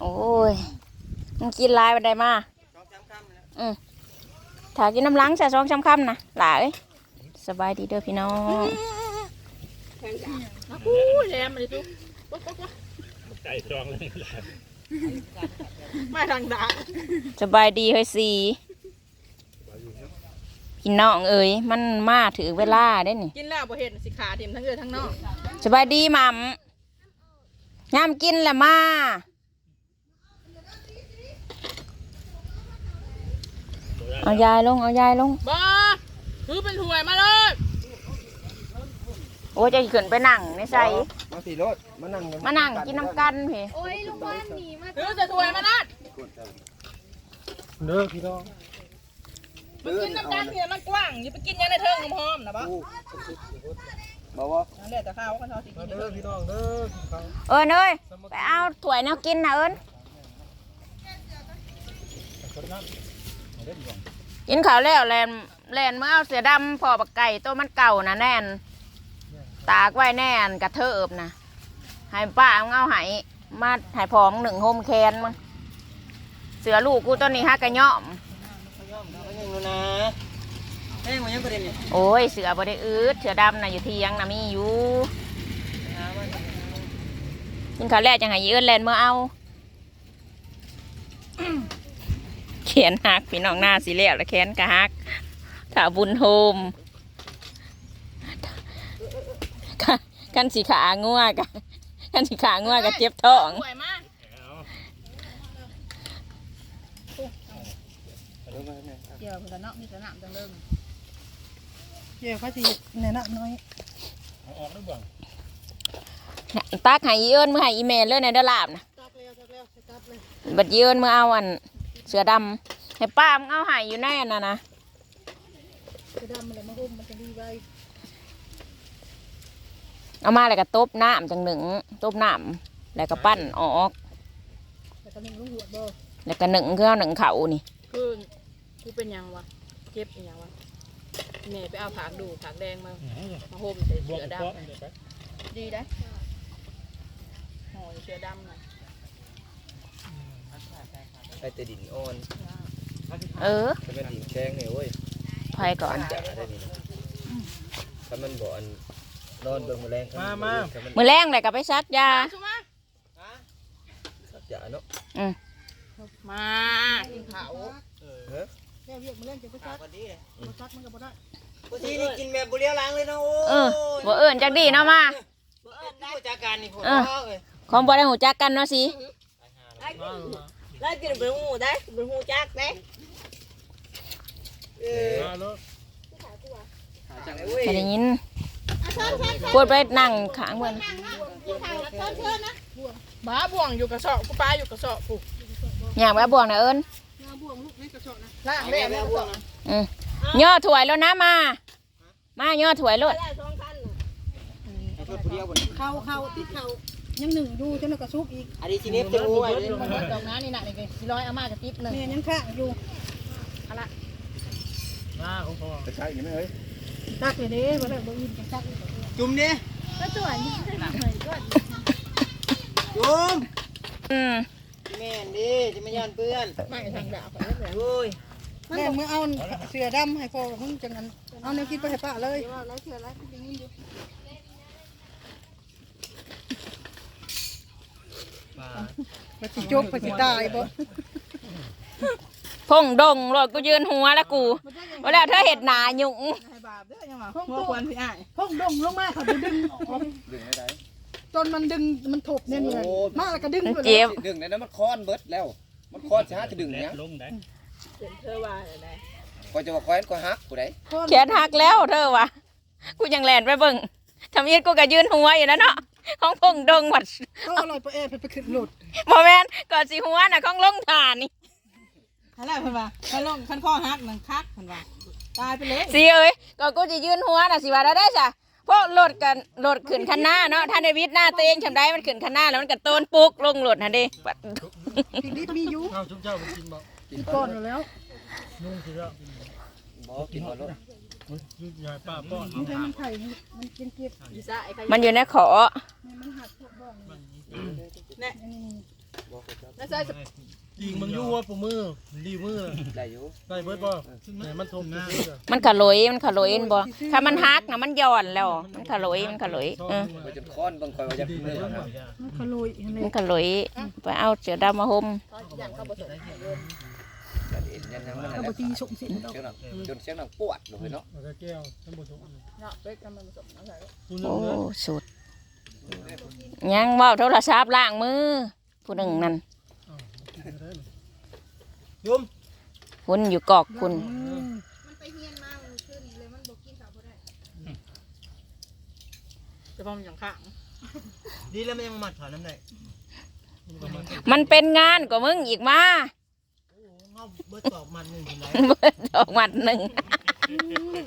โอ้ยมึงกินหลายบันไดมาสองสามคำแล้วอืมถ้ากินน้ำล้างใส่ซองช้ำค่ำนะหลายสบายดีเด้อพี่น้องอู้แหลมมาดิตุ๊กปุ๊บปุ๊บปุ๊บไก่จองเลยแหละมาทางด่าสบายดีเฮ้ยสีพี่น้องเอ้ยมันมาถือเวลาได้นี่กินแล้วบ่เห็นสิขาทิมทั้งเอือทั้งนอกสบายดีหม่ำงามกินแหละมา เอายายลง เอายายลงบ่ถือเป็นถ้วยมาเลย โอ้ยจะขึ้นไปนั่งในใส่มาสี่รถมานั่งมานั่งกินน้ำกันเพโอ้ยลูกบ้านหนีมาถือจะถ้วยมานั่นเด้อพี่น้องมันกินน้ำกันเนี่ยมันกว้างอย่าไปกินอยังในเทิงหอมๆนะบ่บอกว่านั่นแหละแต่ข้าวเขาชอบสิกินเด้อพี่น้องเด้อกินข้าวเอิญเอ้ยไปเอาถ้วยแนวกินนะเอิญ กินข้าวแล้วแลนแลนเมื่อเอาเสือดำพอบักไก่ตัวมันเก่านะแน่น ตากไว้แน่นกระเทิบนะให้ป้าเอาเอาใหายมาใหายพองหนึ่งโฮมแคนมั้งเสือลูกกูตัวนี้ฮะกระย่อมไม่ยังนะแห้งมันยังประเด็นนี่โอ้ยเสือบได้อืดเสือดำนะอยู่เที่ยงนะมีอยู่กินข้าวแรกจังไห้เอิ้นแลนเมื่อเอา เขียนหักพี่น้องหน้าสีเหลี่ยแล้วแขนกะหักถ้าบุญโฮมกันสีขางัวกันกันสีขางัวกับเจ็บท้องถ้วยมาเดี๋ยวเพิ่นเนาะมีสนามจังเริ่มเดี๋ยวเขาสิเนี่ยนะน้อยเอาออกได้บ่งตักให้อีเอิ้นเมื่อให้อีเมลเลยในเดอลาบนะตักแล้วตักแล้วตักเลยบัดอีเอิ้นเมื่อเอาอัน เสือดำให้ป้ามึงเอาให้อยู่แน่น่ะนะจะดำมันเลยมาหุ้มมันจะดีไว้เอามาแล้วก็ตบน้ำจังหนึ่งตบน้ำแล้วก็ปั้นออกแต่ก็นึ่งลูกหัวบ่แล้วก็หนึ่งคือเอาหนึ่งเขานี่คือกูเป็นหยังวะเจ็บอีหยังวะแม่ไปเอาผากดูผากแดงมามาห่มใส่บวเสืกอกับดเปาะเดี๋ยวไปำดีได้ห่อเสือดำน่ะ ไปแต่ดินอ่อนเออถ้ามันดินแข็งเนี่ยโอ้ยพายก่อนจะได้นี่ถ้ามันบ่อนนอนเบิ่งแมลงมามามือแรงเลยก็ไปซักยาชุมาจะเนาะมากินเขาวแค่เรียกมาเล่นจะไปซักวันนี้มาซักมันก็บ่ได้วันนี้นี่กินแบบบุเรียวล้างเลยเนาะโอ้เออบ่เอิ้นจักดีเนาะมา ผู้จัดการนี่ผมเออ ของบ่ได้หูจักกันเนาะสิ แล้วกินเป็นหูได้เป็นหูจักได้เออมาแล้วจังเลยเว้ยจะได้ยินพูดไปนั่งข้างเพิ่นบ้าบ่วงอยู่กระสอบกูป้าอยู่กระสอบผูกอยากไปบ่วงนะเอิ้นงาบ่วงลูกนี่กระชอกนะล่างเล่นแล้วบ่วงอืมย่อถวยแล้วนะมา มาย่อถวยรถผู้เดียวบ่เข้าเข้าติดเข้า ยังหนึ่งอยู่จนกระซุกอีกอันนี้สิเน็บจะรู้ไว้มันหมดดอกน้านี่น่ะนี่ก็สิร้อยเอามากระติบหนึงเนี่ยยังข้างอยู่มาของพ่อจะใช่ยังไงเอ้ยตักเลยเด้บ่ได้บ่อินจังซักจุ่มดิก็ตัวนี้ได้หน่อยก็จุ่มอืมแม่นดิจะไม่ย่านเปื้อนไม่ทางดาวเขาเรียกอะไรโอ้ยแม่มือเอาเสือดำให้พ่อมึงจังนั้นเอาแนวคิดไปให้ป้าเลยว่าไรเสือไรยังอยู่ ไปสิจกไปสิตายบ่พงดงรถกูยืนหัวแล้วกูว่าแล้วเธอเห็ดหนาหยุ่งให้บาปเด้อยังว่าหัวควรพี่อ้ายพ่องดงลงมาเขาจะดึงออกดึงได้จนมันดึงมันถบเนี่ยนี่มาแล้วก็ดึงมันเจ็บดึงได้แล้วมันค้อนเบิดแล้ว มันค้อนสิหาจะดึงแดหยัดงลงได้เป็นเธอว่าอะไรก็จะว่าค้อนก็หักกูได้แขนหักแล้วเธอวะกูยังแลนไปเบิ่งทำอีทกูก็ยืนหัวอยู่นะเนาะ ของพงดงวัดก็อร่อยปะเอไปขึ้นหลุดโมแมนก่อนสีหัวน่ะของลงฐานนี่อะไรเพิ่นว่าคันลงคันข้อหักหนังคักเพิ่นว่าตายไปเลยสีเอ้ยก็กูจะยืนหัวน่ะสิว่าได้ได้จ้ะเพราะรถกันรถขึ้นคันหน้าเนาะท่านในวิทย์หน้าตัวเองทำได้มันขึ้นคันหน้าแล้วมันก็โต้นปุกลงรถนะเด้ปัดพริกดิบมีอยู่เอาจุ๊บเจ้าไปกินบ่กินก่อนแล้วนุ่งสิแล้วบ่กินบ่ลด ยุดยายป้าป้อนมันใช้มันไข่มันกินเก็บอีซ่าไอ้ใครมันอยู่ในขอมันหัดพวกบ้องแน่บอกเขาจับแล้วใส่สยิงมึงอยู่หัวปูมือรีมือได้อยู่ได้เบิดบ่ไหนมันทมนะมันขะโหลยมันขะโหลยบ่ถ้ามันฮักนะมันย้อนแล้ว มันขะโหลยมันขะโหลยเออไปจนค้อนบางคอยว่าจะมือนะมันขโลยอะไรมันขะโหลยไปเอาเสือดำมาห่มตอนอ ย่างเข้าผสมจัดเอ็นยันยังมันเอานั่นแหไปละตีส่งเสียงดอกเสียงหนังจนเสียงหนังปวดเลยเนาะแล้วก็แก้วท่านผู้ชมเนาะเป๊กกันมันผสมน้ำใส่คุณโอ้เนื้อสุดยังเว่าโทรศัพท์ล้างมือ ผู้หนึ่งนั่นยุ่มคุณอยู่กอกคุณจะพอมันอย่างข้างดีแล้วมันยังมัดขาน้ำได้มันเป็นงานกว่ามึงอีกมา เงาเบิดตอกมันหนึ่งถึงไหนเบิดดอกหมัดหนึ่ง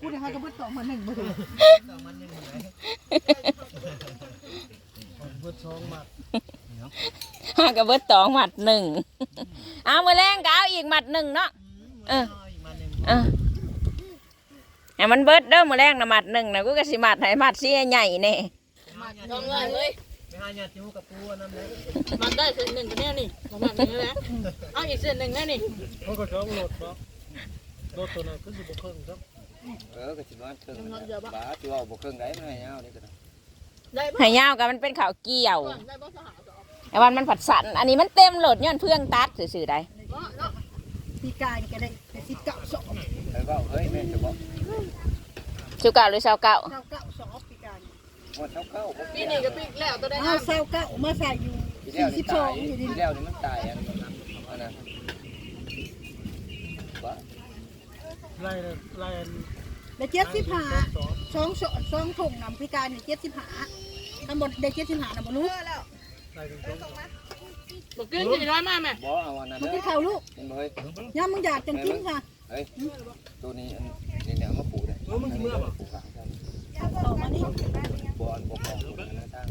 กูได้ให้กระเบิดสองมาหนึ่งบ่ถึงตอกมันหนึ่งถึงไหนเบิดสองมัดห้ากับเบิดสองหมัดหนึ่งเอามาแรงก็เอาอีกหมัดหนึ่งเนาะเอออีกมัดหนึ่งเออให้มันเบิดเด้อมาแรงนะหมัดหนึ่งนะกูก็สิหมัดให้หมัดสีใหญ่ๆนี่ลองเลยเลยไป หาญาติที่หูกับปูน้ำไหนมันได้เส้นหนึ่งกันแน่นี่ประมาณนี้นะเอาอีกเส้นหนึ่งแน่นี่เขาก็ชอบโหลดบ่โหลดตัวนั้นก็สิบ่เครื่องครับเออก็สิว่าเครื่องบ้าที่ว่าบ่เครื่องได้มันให้เอานี่ก็ได้ได้ปะให้ยาวกับมันเป็นข่าวเกี่ยวได้ปะสหสอบไอ้วันมันผัดสันอันนี้มันเต็มโหลดย้อนเพื่องตัดสื่อๆได้เนาะปีกายนี่ก็ได้แต่สิบเก้าสองเฮ้ยว่าเฮ้ยแม่จะบอกชิวเก่าหรือชาวเก่าเก้าเก้าสองปีกาย ว่าเช้าเข้าปีนี้ก็ปีแล้วตัวได้เอาเศร้าเก้ามาใส่อยู่ปีแล้วสี่สินี่บสอตางยอยู่ดีปีแล้วนี่มันตายอันอันนั้นว่าไล่เลยไล่อันแล้วเจ็ดสิบห้าสองสองสองสองถุงนำปีกายนี่เจ็ดสิบห้าทำหมดได้เจ็ดสิบห้านะบ่รู้ไล่ถึงสองบอกกินกี่ร้อยมาแม่บ่เอาอันนั้นมันเด้กิอนข้าวลูกมันบ่เฮ้ยย่ามึงอยากจังกินค่ะเฮ้ยตัวนี้อันนี่เนี่ยมาปลูกได้เออมันสิเมื่อบ่ปลูกข้างกันต่อมานี่บ่อันบ่พอปลูกนะทาง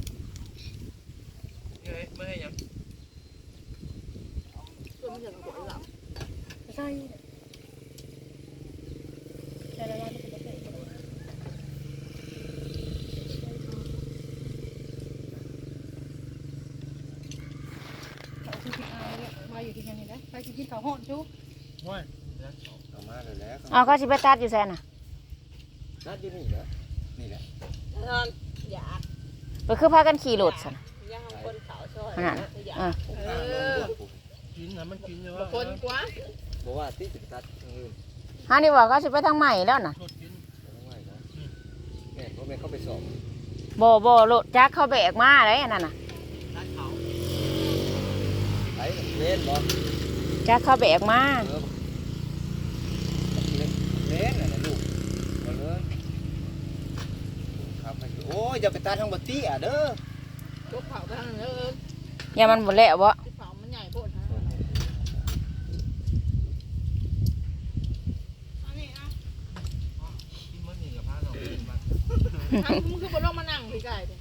เฮ้ยไม่ให้ยังตัวมันจะกดหลับใส่ใส่ละลายมันจะเป็นเขาคือที่เอาเนี่ยมาอยู่ที่นี่นะไปกินข้าวห่อนจุ๊บว้ายเอามาเลยแล้วเอาก็สิไปตัดอยู่แซนน่ะนัดอยู่นี่เหรอนี่แหละ นอนอยาก ไปคือพากันขี่รถสันย่างคนเขาช่วยน่ะอะเออกินนะมันกินอยู่บาว่างคนกว่าบ่ว่าที่สิตัดอื่นฮานี่บอกก็สิไปทางใหม่แล้วน่ะโหลดกินแม่บ่แม่เข้าไปสอบโบโบรถจักเข้าแบกมาเลยอันนั้นน่ะร้านเขาไอ้เล่นบ่จักเข้าแบกมาเออเล่นน่ะลูกมาเลยครับโอ้ยอย่าไปตัดทางบ่ตี้อะเด้อตัวเผาไปทางนั้นเอออย่ามันบ่แล้วบ่ที่เผามันใหญ่โพดฮะกินมันนี่กับพาเรากินมันทั้งมึงคือบนโลกมานั่งพี่ไก่ดิ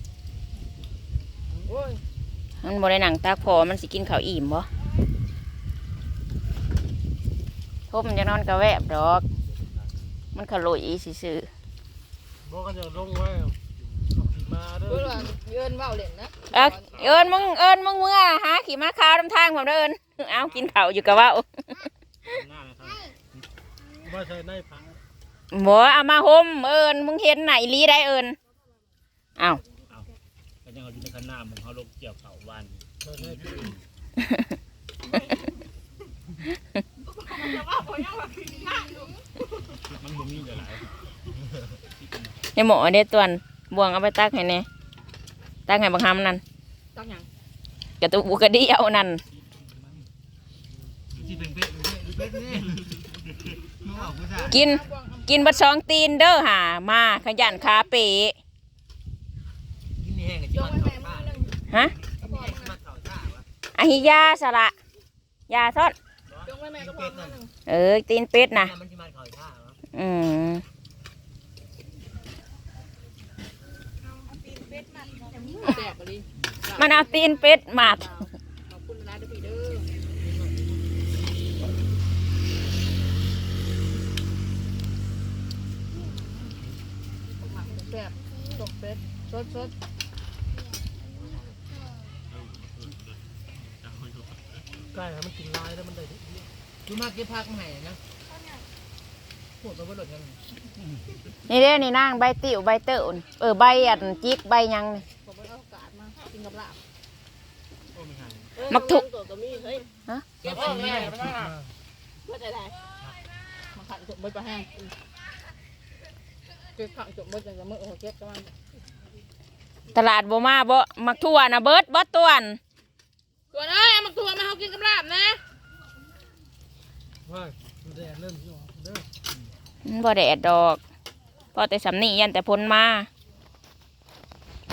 โอ้ยมันบ่ได้หนังตากพอมันสิกินข้าวอิ่มบ่ทบมันจะนอนกระแวบดอก มันขลุ่ยซื่อบอกกันจะลงไว้มาเด้เพื่ ออนเยินเบ้าเล่นนะๆเอ้ยเอิญมึงเอิญมึงเมื่อหาขี่ม้าขาวนํทางผมเดินเอากินข้าวอยู่กับเว้าหน้านะครับมาใส่ในผังบ่เอามาห่มเอิญมึงเห็นไหนลีได้เอิญเอาก็ยังเอาอยู่ในคันน้ำของเขาลงเกี่ยวเขาวันใส่ในผังมันบ่มีเดี๋ยวหลายในหมอเด็ดตัวนบวงเอาไปตักให้แน่ ตักให้บักฮำนั่นตั้งอย่างกระตุกบุกระเดียวนั่นที่เป็นเป็ดเป็ดนี่มึงออกกูจ้ากินกินบัดสองตีนเด้อหามาขยันคาเป๋กินนี่แห้งกับจจิ้งมไว้เข่าแม่มืท่าอหนึ่งฮะกินนี่แห้งมาเข่าท่าวะอะฮิยาสละยาทอดจงไว้แม่ก็พอมือหนึ่งเออตีนเป็ดนะมันจะมาเข่าท่าวะอืม แสบอะไรมันเอาตีนเป็ดมาดขอบคุณนเด้อพี่เด้อแซ่บตกเป็ดสดสดใกล้ให้มันกินลายแล้วมันได้ดูมากเก็บผักมาให้นะพวกตัวบ่หลดกันนี่เด้อนี่นางใบติ๋วใบเต๋อนี่เออใบอันจิกใบยังนี่ กินกับลาบโอ้ไม่หายมักทุกตัวก็มีเฮ้ยเก็บเอาแม่ไปนะเพื่อจะได้มาขัดจบมือไปแห้งเก็บขังจบมือจังจะมือเก็บกันตลาดบ่มาบ่มักทั่วนะเบิดบ่ตวนตัวเอ้ยมาตัวมาเขากินกับลาบนะว่ามันแดดเริ่มสิออกเด้อมันบ่แดดดอกพอแต่สำนียันแต่พ้นมา